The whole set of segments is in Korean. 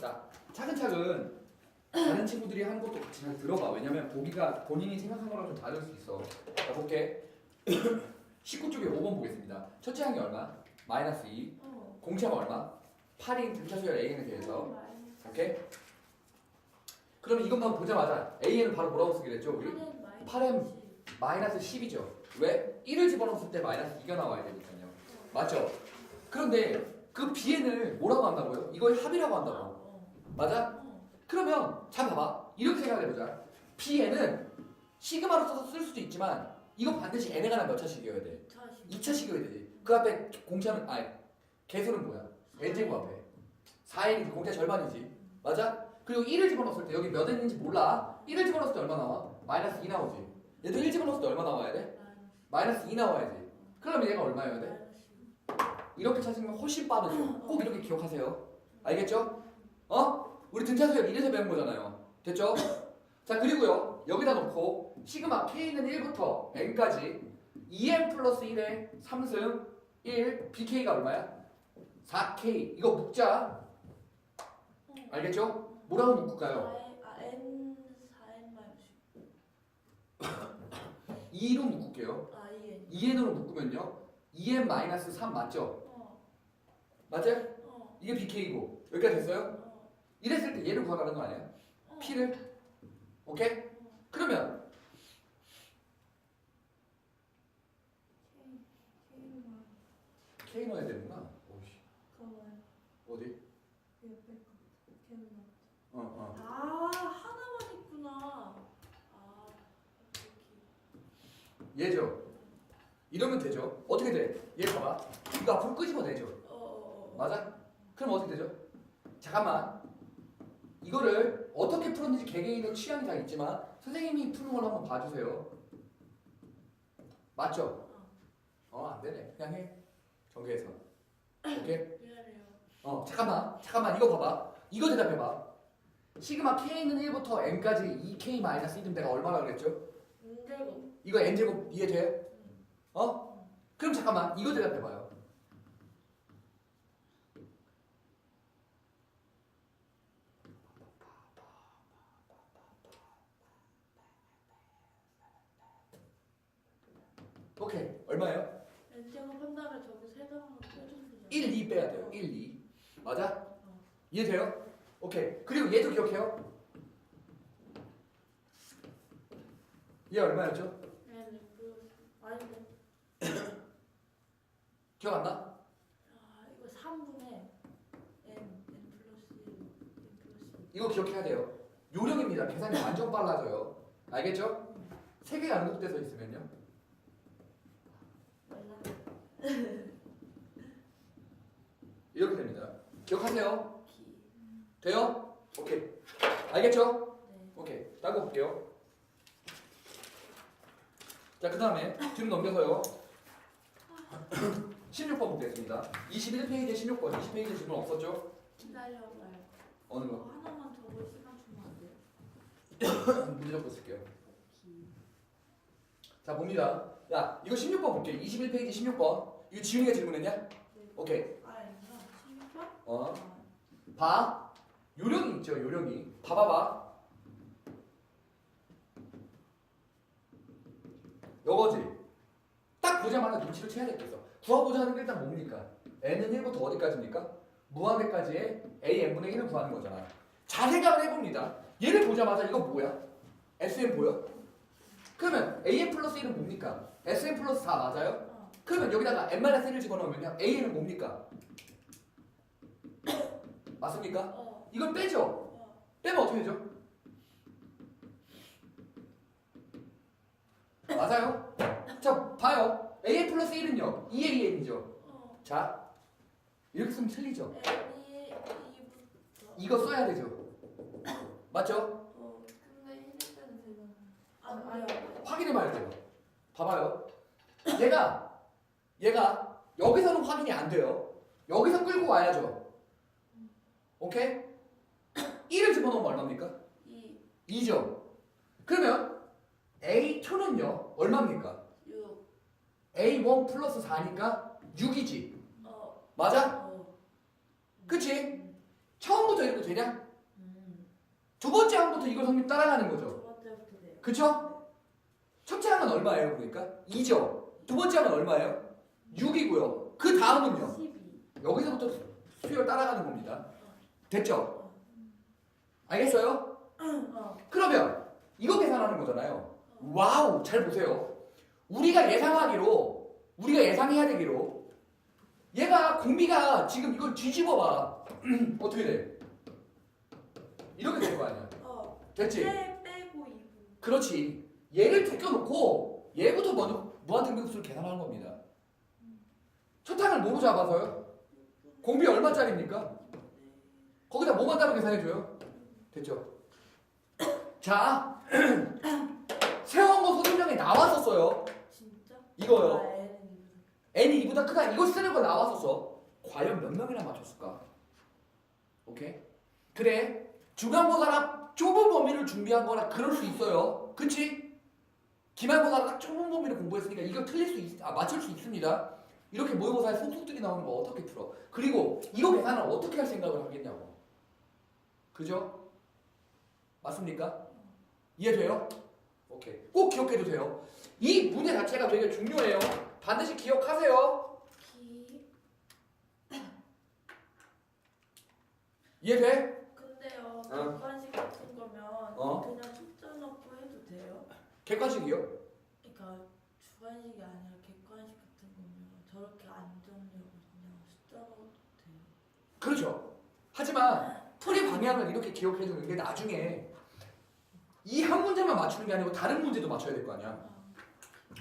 자, 차근차근 다른 친구들이 하는 것도 같이 잘 들어봐. 왜냐면 보기가 본인이 생각한 거랑 좀 다를 수 있어. 자, 볼게. 19쪽에 5번 보겠습니다. 첫째 항이 얼마? 마이너스 2. 어. 공차가 얼마? 8인 등차 수열 AN에 대해서. 오케이? 그러면 이것만 보자마자 AN은 바로 뭐라고 쓰기로 했죠? 우리? 8M. 마이너스 10이죠. 왜? 1을 집어넣었을 때 마이너스 2가 나와야 되니까요. 맞죠? 그런데 그 Bn을 뭐라고 한다고요? 이걸 합이라고 한다고. 맞아? 그러면 잘 봐봐. 이렇게 생각해 보자. Bn은 시그마로 써서 쓸 수도 있지만 이거 반드시 n에 관한 몇 차식이어야 돼? 2차식이어야 되지. 그 앞에 공차는 아니 개수는 뭐야? n제곱 앞에 4n이지 공차 절반이지. 맞아? 그리고 1을 집어넣었을 때 여기 몇 n인지 몰라. 1을 집어넣었을 때 얼마 나와? 마이너스 2 나오지. 얘도 1 집어넣었을 때 얼마 나와야 돼? 마이너스 2 나와야지. 그러면 얘가 얼마여야 돼? 이렇게 찾으면 훨씬 빠르죠. 꼭 이렇게 기억하세요. 알겠죠? 어? 우리 등차 수열 1에서 배운 거잖아요. 됐죠? 자 그리고요 여기다 놓고 시그마 k는 1부터 n까지 2n 플러스 1의 3승 1 bk가 얼마야? 4k 이거 묶자 알겠죠? 뭐라고 묶을까요? 아 N 4N 마이너스 2로 묶을게요 아 N 2n으로 묶으면요 2n 마이너스 3 맞죠? 어. 맞아요? 어. 이게 bk이고 여기까지 됐어요? 어. 이랬을 때 얘를 구하라는 거 아니야? 어. p를 오케이? 그러면 K 넣어야 되는구나 오씨 그거만 어디? 옆에 거 K만 어어 아 하나만 있구나 아 얘죠. 이러면 되죠. 어떻게 돼? 얘 봐봐. 이거 앞으로 끄집어 내죠. 어어어 맞아? 그럼 어떻게 되죠? 잠깐만. 이거를 어떻게 풀었는지 개개인의 취향이 다 있지만 선생님이 푸는 걸 한번 봐주세요. 맞죠? 어, 안 되네. 그냥 해. 전개해서. 오케이? 미안해요 어, 잠깐만. 잠깐만. 이거 봐봐. 이거 대답해봐. 시그마 k는 1부터 n까지 2k 마이너스 1은 내가 얼마나 그랬죠? 인제곱 이거 n제곱 이해돼? 어? 그럼 잠깐만 이거 대답해봐요. 오케이 얼마예요? N제곱 한 다음에 저기 세 단어로 빼주면 되잖아 1, 2 빼야 돼요. 1, 2 맞아? 이해돼요? 오케이 그리고 얘도 기억해요? 얘 얼마였죠? N 플러스 아닌데 기억 안 나? 아 이거 3분의 N N 플러스 1 N 플러스 1 이거 기억해야 돼요. 요령입니다. 계산이 완전 빨라져요. 알겠죠? 세 개가 응급돼서 있으면요. 몰라 이렇게 됩니다. 기억하세요? 돼요? 오케이. 알겠죠? 네 오케이. 따고 볼게요. 자, 그 다음에 뒤로 넘겨서요. 16번 보겠습니다. 21페이지에 16번, 20페이지에 질문 없었죠? 기다려봐요 어느 거? 하나만 더 볼 시간 주면 안 돼요? 문제 적고 쓸게요. 자, 봅니다. 야, 이거 16번 볼게. 21페이지 16번. 이거 지훈이가 질문했냐? 네. 오케이. 아 아닌가? 16번? 어. 아, 봐. 요령이 있죠, 요령이. 봐봐봐. 요거지. 딱 보자마자 눈치를 채야 되겠어. 구하고자 하는 게 일단 뭡니까? n은 1부터 어디까지입니까? 무한대까지의 a n분의 1을 구하는 거잖아. 잘 생각을 해봅니다. 얘를 보자마자 이거 뭐야? sn 보여? 그러면 an 플러스 1은 뭡니까? sn 플러스 4 맞아요? 어. 그러면 여기다가 n-1을 집어넣으면요. an은 뭡니까? 맞습니까? 어. 이걸 빼죠. 어. 빼면 어떻게 되죠? 맞아요. 자, 봐요. a 플러스 1은요. 2an이죠. 어. 자, 이렇게 쓰면 틀리죠. N이 2부터 이거 써야 되죠. 맞죠? 어. 근데 1일 때는 되잖아 아 아니요 확인해 봐야 돼요. 봐봐요. 얘가 얘가 여기서는 확인이 안 돼요. 여기서 끌고 와야죠. 오케이? 1을 집어넣으면 얼마입니까? 2 2죠. 그러면 A2는요. 얼마입니까? 6 A1 플러스 4니까 6이지. 어. 맞아? 어. 그치? 처음부터 이렇게 되냐? 음. 두 번째 항부터 이걸 성립 따라가는 거죠. 두 번째부터 돼요. 그쵸? 첫째 항은 얼마예요? 그러니까 2죠. 두 번째 항은 얼마예요? 6이고요. 그 다음은요. 12. 여기서부터 수열 따라가는 겁니다. 됐죠? 알겠어요? 어. 그러면 이거 계산하는 거잖아요. 와우, 잘 보세요. 우리가 예상하기로, 우리가 예상해야 되기로, 얘가 공비가 지금 이걸 뒤집어 봐. 어떻게 돼? 이렇게 될 거 아니야. 어. 됐지? 빼 빼고 2분. 그렇지. 얘를 제껴놓고 얘부터 먼저 무한등비급수를 계산하는 겁니다. 첫 항을 뭐로 잡아서요? 공비 얼마짜리입니까? 거기다 뭐만 따로 계산해줘요? 됐죠? 자, 세원고 소득량이 나왔었어요. 진짜? 이거요. 아, N은 2분. n이 이보다 크다. 이거 쓰는 거 나왔었어. 과연 몇 명이나 맞췄을까? 오케이? 그래. 중간고사라 좁은 범위를 준비한 거라 그럴 수 있어요. 그치? 기말고사라 딱 좁은 범위를 공부했으니까 이거 틀릴 수 있, 아, 맞출 수 있습니다. 이렇게 모의고사에 속속들이 나오는 거 어떻게 풀어? 그리고 이거 계산을 어떻게 할 생각을 하겠냐고. 그죠? 맞습니까? 이해돼요? 오케이. 꼭 기억해도 돼요. 이 문제 자체가 되게 중요해요. 반드시 기억하세요. 기. 이해돼? 근데요. 어. 객관식 같은 거면 어? 그냥 숫자 넣고 해도 돼요? 객관식이요? 그러니까 주관식이 아니라 객관식 같은 거면 저렇게 안정적으로 그냥 숫자 넣어도 돼요. 그렇죠. 하지만 풀이 방향을 이렇게 기억해 주는 게 나중에 이 한 문제만 맞추는 게 아니고 다른 문제도 맞춰야 될 거 아니야. 아,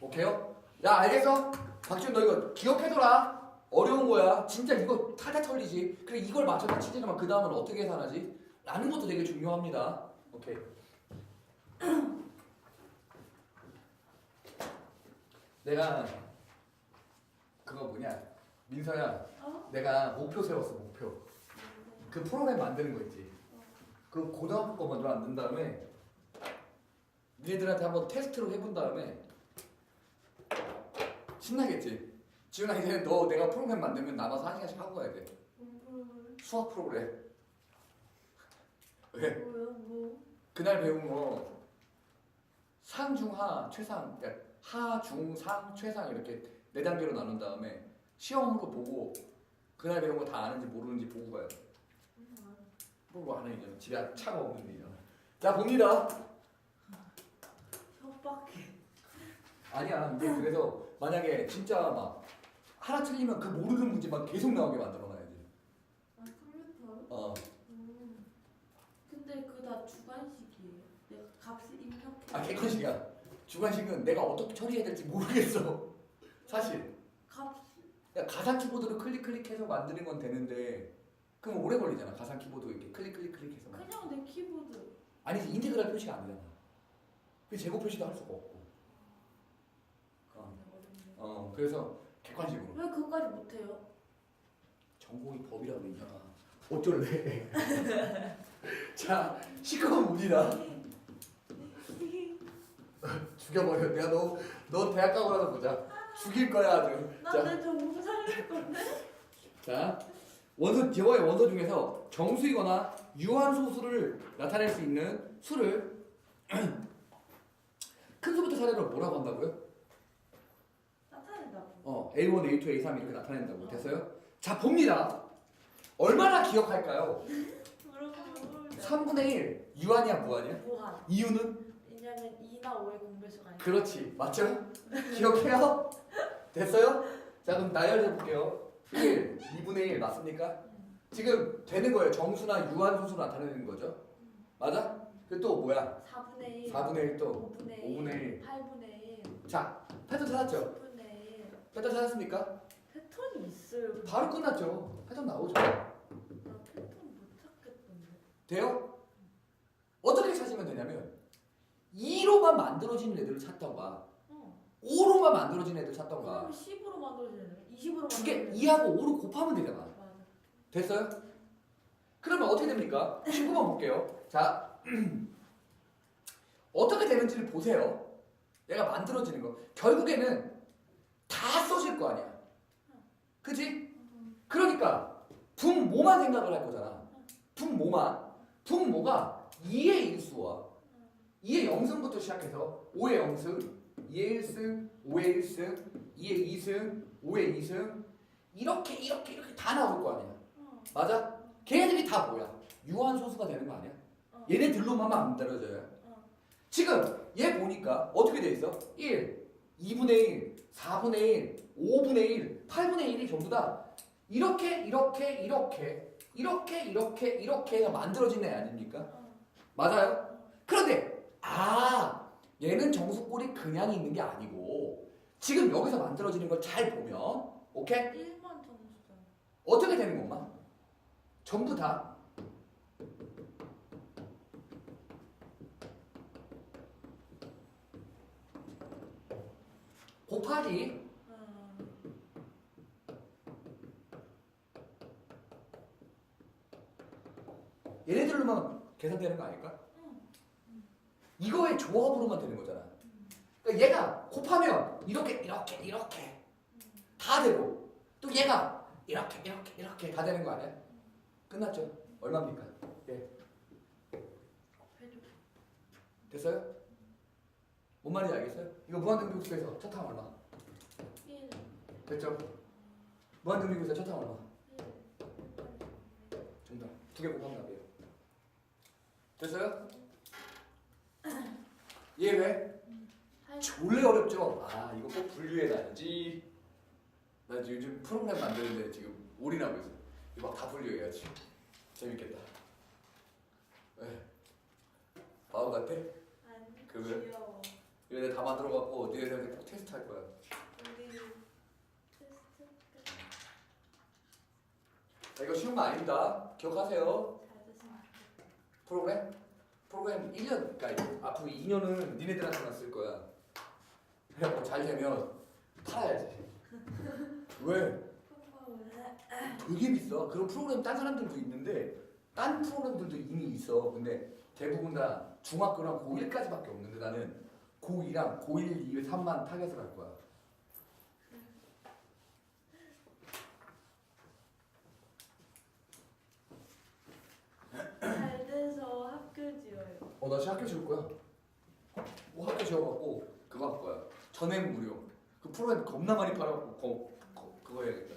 오케이요? 야 알겠어? 박지훈 너 이거 기억해둬라. 어려운 거야. 진짜 이거 타다 털리지. 그래 이걸 맞춰서 치지만 그 다음은 어떻게 계산하지? 라는 것도 되게 중요합니다. 오케이. 내가 그거 뭐냐 민서야 어? 내가 목표 세웠어 목표 그 프로그램 만드는 거 있지 그 고등학교 거 먼저 만든 다음에 니네들한테 한번 테스트로 해본 다음에 신나겠지 지훈아 이제 너 내가 프로그램 만들면 남아서 한 시간씩 하고 가야 돼 수학 프로그램 왜? 뭐요? 뭐? 그날 배운 거 상중하 최상 그러니까 하중상 최상 이렇게 네 단계로 나눈 다음에 시험으로 보고 그날 배운 거 다 아는지 모르는지 보고 가요 보고 아는 인연 집에 차가 없는 인연 자 봅니다 협박해. 아니야 이제 그래서 만약에 진짜 막 하나 틀리면 그 모르는 문제만 계속 나오게 만들어 놔야지 아 컴퓨터요? 어 음. 근데 그다 주관식이에요. 내가 값을 입력해. 아 객관식이야 주관식은 내가 어떻게 처리해야 될지 모르겠어 사실 값 야, 가상 키보드로 클릭 클릭해서 만드는 건 되는데 그럼 오래 걸리잖아. 가상 키보드 이렇게 클릭 클릭 클릭해서 만 그냥 내 키보드. 아니지 인테그랄 표시가 안 되잖아. 그 제곱 표시도 할 수가 없고. 어. 어 그래서 객관식으로. 왜 그거까지 못해요? 전공이 법이라고 있잖아 어쩔래? 자 시커먼 문이다. 죽여버려. 내가 너, 너 대학 가고 나서 보자 죽일 거야 아주 자. 나내 전공 살릴 건데? 자, 원소 제어의 원소 중에서 정수이거나 유한 소수를 나타낼 수 있는 수를 큰 수부터 차례로 뭐라고 한다고요? 나타낸다고. 어, A1, A2, A3 이렇게 나타낸다고 됐어요? 자, 봅니다. 얼마나 기억할까요? 물어보면 3분의 1 유한이야 무한이야? 무한. 이유는? 왜냐면 2나 5의 공배수가 아니야. 그렇지, 맞죠? 기억해요? 됐어요? 자, 그럼 나열해 볼게요. 1, 2분의 1 맞습니까? 지금 되는 거예요. 정수나 유한 소수를 나타내는 거죠. 맞아? 그 또 뭐야? 4분의 1. 4분의 1 또. 5분의 1. 5분의 1. 8분의 1. 자, 패턴 찾았죠? 10분의 1. 패턴 찾았습니까? 패턴이 있어요. 바로 끝났죠. 패턴 나오죠. 나 패턴 못 찾겠던데. 돼요? 어떻게 찾으면 되냐면 2로만 만들어진 애들을 찾던가 어. 5로만 만들어진 애들 찾던가 그럼 10으로 만들어지네. 20으로 두 개 만들어지네. 2하고 5로 곱하면 되잖아. 맞아. 됐어요? 그러면 어떻게 됩니까? 19번 볼게요. 자, 어떻게 되는지를 보세요. 얘가 만들어지는 거. 결국에는 다 써질 거 아니야. 그지? 그러니까 분모만 생각을 할 거잖아. 분모만 분모가 2의 일수와 2의 0승부터 시작해서 5의 0승, 2의 1승, 5의 1승, 2의 2승, 5의 2승 이렇게 이렇게 이렇게 다 나올 거 아니야. 어. 맞아? 걔네들이 다 뭐야? 유한 소수가 되는 거 아니야? 어. 얘네들로만 만들어져요. 어. 지금 얘 보니까 어떻게 돼 있어? 1, 2분의 1, 4분의 1, 5분의 1, 8분의 1이 전부 다 이렇게 이렇게 이렇게 이렇게 이렇게 이렇게 만들어진 애 아닙니까? 어. 맞아요? 그런데 아 얘는 정수꼴이 그냥 있는 게 아니고 지금 여기서 만들어지는 걸 잘 보면 오케이? 1번 정수잖아. 어떻게 되는 것만? 전부 다 곱하기 어. 얘네들로만 계산되는 거 아닐까? 응. 이거의 조합으로만 되는 거잖아. 그러니까 얘가 곱하면 이렇게 이렇게 이렇게 다 되고 또 얘가 이렇게 이렇게 이렇게 다 되는 거 아니야? 끝났죠? 얼마입니까? 해줘. 됐어요? 뭔 말인지 알겠어요? 이거 무한등비급수에서 첫 항 얼마? 1. 됐죠? 무한등비급수에서 첫항 얼마? 정답. 두 개 곱하면 답이에요. 됐어요? 이해돼? 졸래 어렵죠? 아 이거 꼭 분류해놔야지. 나 요즘 프로그램 만드는데 지금 올인하고 있어. 이거 막 다 분류해야지. 재밌겠다. 네. 바보 같아? 아니. 그래? 귀여워. 이거 내가 다 만들어갖고 너희들한테 꼭 테스트 할 거야. 우리 테스트. 자, 이거 쉬운 거 아닙니다. 기억하세요. 잘 됐으면 좋겠다. 프로그램? 프로그램 1년, 그러니까 앞으로 2년은 니네들한테만 쓸 거야. 그래갖고 잘 되면 팔아야지. 왜? 되게 비싸. 그런 프로그램 딴 사람들도 있는데 딴 프로그램들도 이미 있어. 근데 대부분 다 중학교랑 고1까지밖에 없는데 나는 고2랑 고1, 2, 3만 타겟을 할 거야. 잘 돼서 학교 지 어, 나 지금 학교 지을 거야. 뭐 학교 지어갖고 그거 할 거야. 전액 무료. 그 프로그램 겁나 많이 팔아갖고 거, 거, 그거 해야겠다.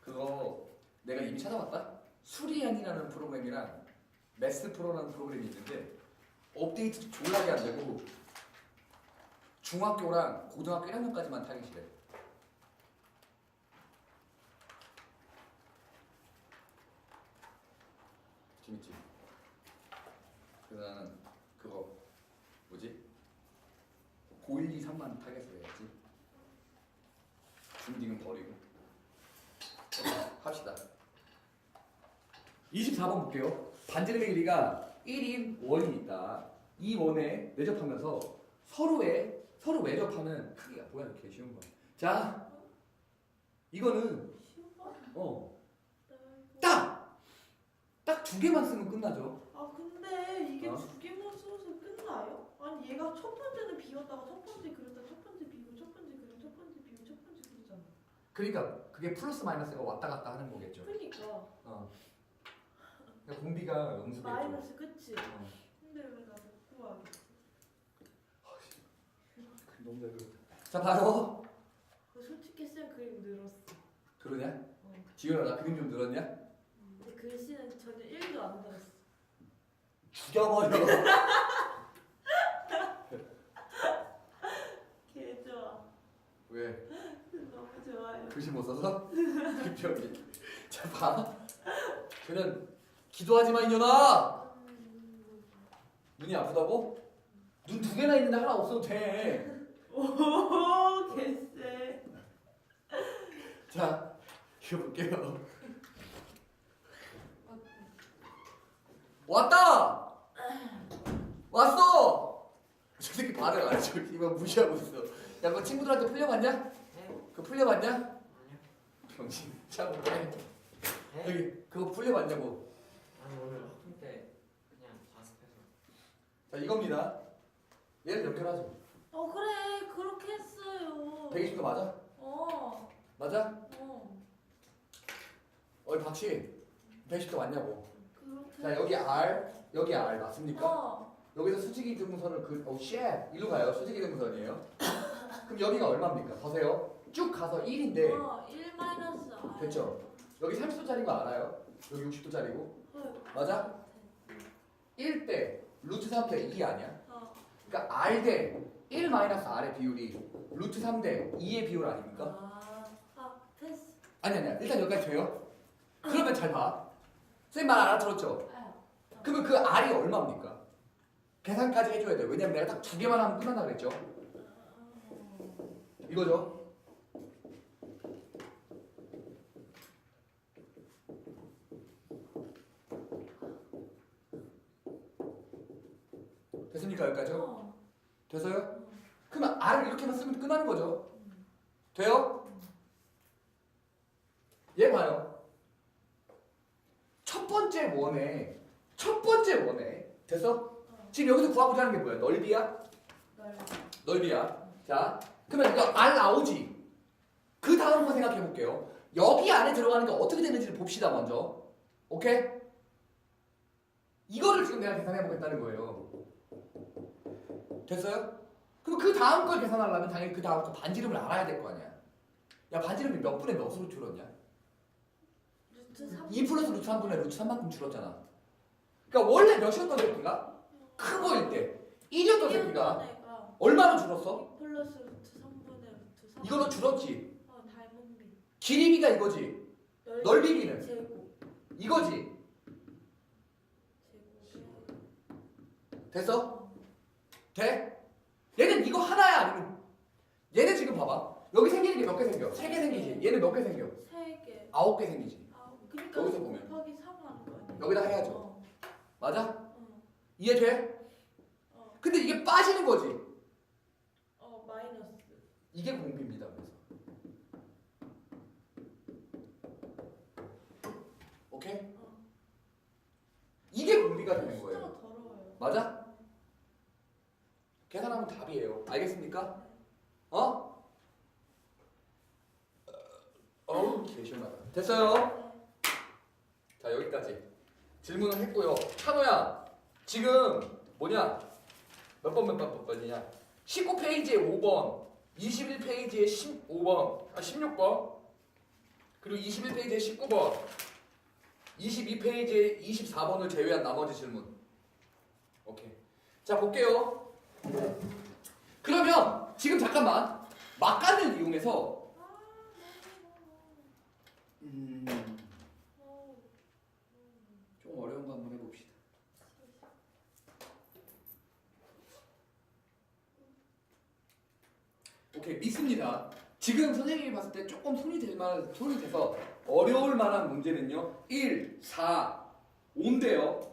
그거 내가 이미 찾아봤다. 수리안이라는 프로그램이랑 매스 프로라는 프로그램이 있는데 업데이트 졸라게 안 되고 중학교랑 고등학교 1학년까지만 타깃이래. 재밌지? 그래서 나는 그거 뭐지? 고1, 2, 3만 타겟을 해야지. 중딩은 버리고. 합시다. 24번 볼게요. 반지름의 길이가 1인 원이 있다. 이 원에 내접하면서 서로의 서로 외접하는 크기가 뭐야 이렇게 쉬운 거야 자 이거는. 어 두 개만 쓰면 끝나죠 아 근데 이게 어? 두 개만 써서 끝나요? 아니 얘가 첫 번째는 비웠다가 첫 번째 그렸다 첫 번째 비우고 첫 번째 그리고 첫 번째 비우고 첫 번째 그리잖아. 그러니까 그게 플러스 마이너스가 왔다 갔다 하는 거겠죠 그러니까 어. 그러니까 공비가 응수겠죠 마이너스 끝이. 어. 근데 왜 나 못? 너무 잘 그렸다. 자 바로 그 솔직히 쌤 그림 늘었어. 그러냐? 어. 지훈아 나 그림 좀 늘었냐? 근데 글씨는 전혀 1도 안 늘었어. 죽여버려. 개 좋아. 왜? 너무 좋아요. 글씨 못 써서? 병이. 자 봐. 그는 기도하지 마 이년아. 눈이 아프다고? 눈 두 개나 있는데 하나 없어도 돼. 오 개쎄. 자 이거 볼게요. 왔다. 왔어. 저 새끼 발을 안 해. 저 이거 무시하고 있어. 야, 그 친구들한테 풀려봤냐? 네? 그 풀려봤냐? 아니요. 병신. 자, 볼게. 네? 여기 그거 풀려봤냐고. 아니 오늘 학교 때 그냥 자습해서 자, 이겁니다. 얘를 연결하죠. 어 그래 그렇게 했어요. 120도 맞아? 어. 맞아? 어. 어이 박씨. 110도 맞냐고. 그렇게. 자 여기 R 여기 R 맞습니까? 어. 여기서 수직이 등분선을 그, 오, 쉣! 일로 가요. 수직이 등분선이에요. 그럼 여기가 얼마입니까? 보세요. 쭉 가서 1인데, 어, 1 마이너스 R. 됐죠? 여기 30도짜리인 거 알아요? 여기 60도짜리고. 헐. 맞아? 1대 루트 3대 2 아니야? 어. 그러니까 R 대 1 마이너스 R의 비율이 루트 3대 2의 비율 아닙니까? 아, 아, 패스. 아니, 아니야. 일단 여기까지 돼요? 그러면 잘 봐. 선생님 말 알아들었죠? 아, 그러면 그 R이 얼마입니까? 계산까지 해줘야 돼요. 왜냐면 내가 딱 두 개만 하면 끝난다 그랬죠? 이거죠? 됐습니까 여기까지요? 어. 어. 그러면 R을 이렇게만 쓰면 끝나는 거죠? 돼요? 얘 봐요. 첫 번째 원에 첫 번째 원에 됐어? 어. 지금 여기서 구하고자 하는 게 뭐야? 넓이야? 널. 넓이야. 자, 그러면 이거 R 나오지? 그 다음 거 생각해 볼게요. 여기 안에 들어가는 게 어떻게 되는지를 봅시다 먼저. 오케이? 이거를 지금 내가 계산해 보겠다는 거예요. 됐어요? 그럼 그 다음 걸 계산하려면 당연히 그 다음 거 반지름을 알아야 될 거 아니야. 야 반지름이 몇 분의 몇으로 줄었냐? 루트 3. 2 플러스 루트 3분의 루트 3만큼 줄었잖아. 그러니까 원래 몇이었던 새끼가 큰 거일 때 1이었던 새끼가 얼마나 줄었어? 2 플러스 루트 3분의 루트 3. 이걸로 줄었지. 어, 닮은 비. 길이비가 이거지. 넓이비는 제곱. 이거지. 제곱. 됐어? 어. 돼? 얘는 이거 하나야 아니면 얘는 지금 봐봐. 여기 생기는 게 몇 개 생겨? 세 개 생기지. 얘는 몇 개 생겨? 세 개. 아홉 개 생기지. 아, 그러니까 여기서 보면. 곱하기 3 하는 거 아니야? 여기다 해야죠. 어. 맞아? 어. 이해돼? 어. 근데 이게 빠지는 거지. 어, 마이너스. 이게 공비입니다. 그래서. 오케이? 어. 이게 공비가 되는 거예요. 숫자가 더러워요. 맞아? 계산하면 답이에요. 알겠습니까? 어? 어우, 개 시원하다. 됐어요? 네. 자, 여기까지. 질문을 했고요. 찬호야, 지금 뭐냐? 몇 번, 몇 번, 몇 번이냐? 19페이지에 5번, 21페이지에 15번, 아, 16번, 그리고 21페이지에 19번, 22페이지에 24번을 제외한 나머지 질문. 오케이. 자, 볼게요. 그러면 지금 잠깐만 막간을 이용해서 음, 어. 좀 어려운 거 한번 해봅시다. 오케이 믿습니다. 지금 선생님이 봤을 때 조금 손이 될 만한 손이 돼서 어려울 만한 문제는요. 1, 4, 5인데요.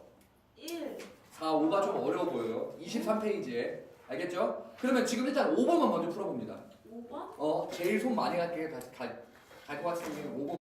1. 4, 5가 좀 어려워 보여요. 23페이지에 알겠죠? 그러면 지금 일단 5번만 먼저 풀어봅니다. 5번? 어 제일 손 많이 갈게 갈 것 같은 경우는 5번.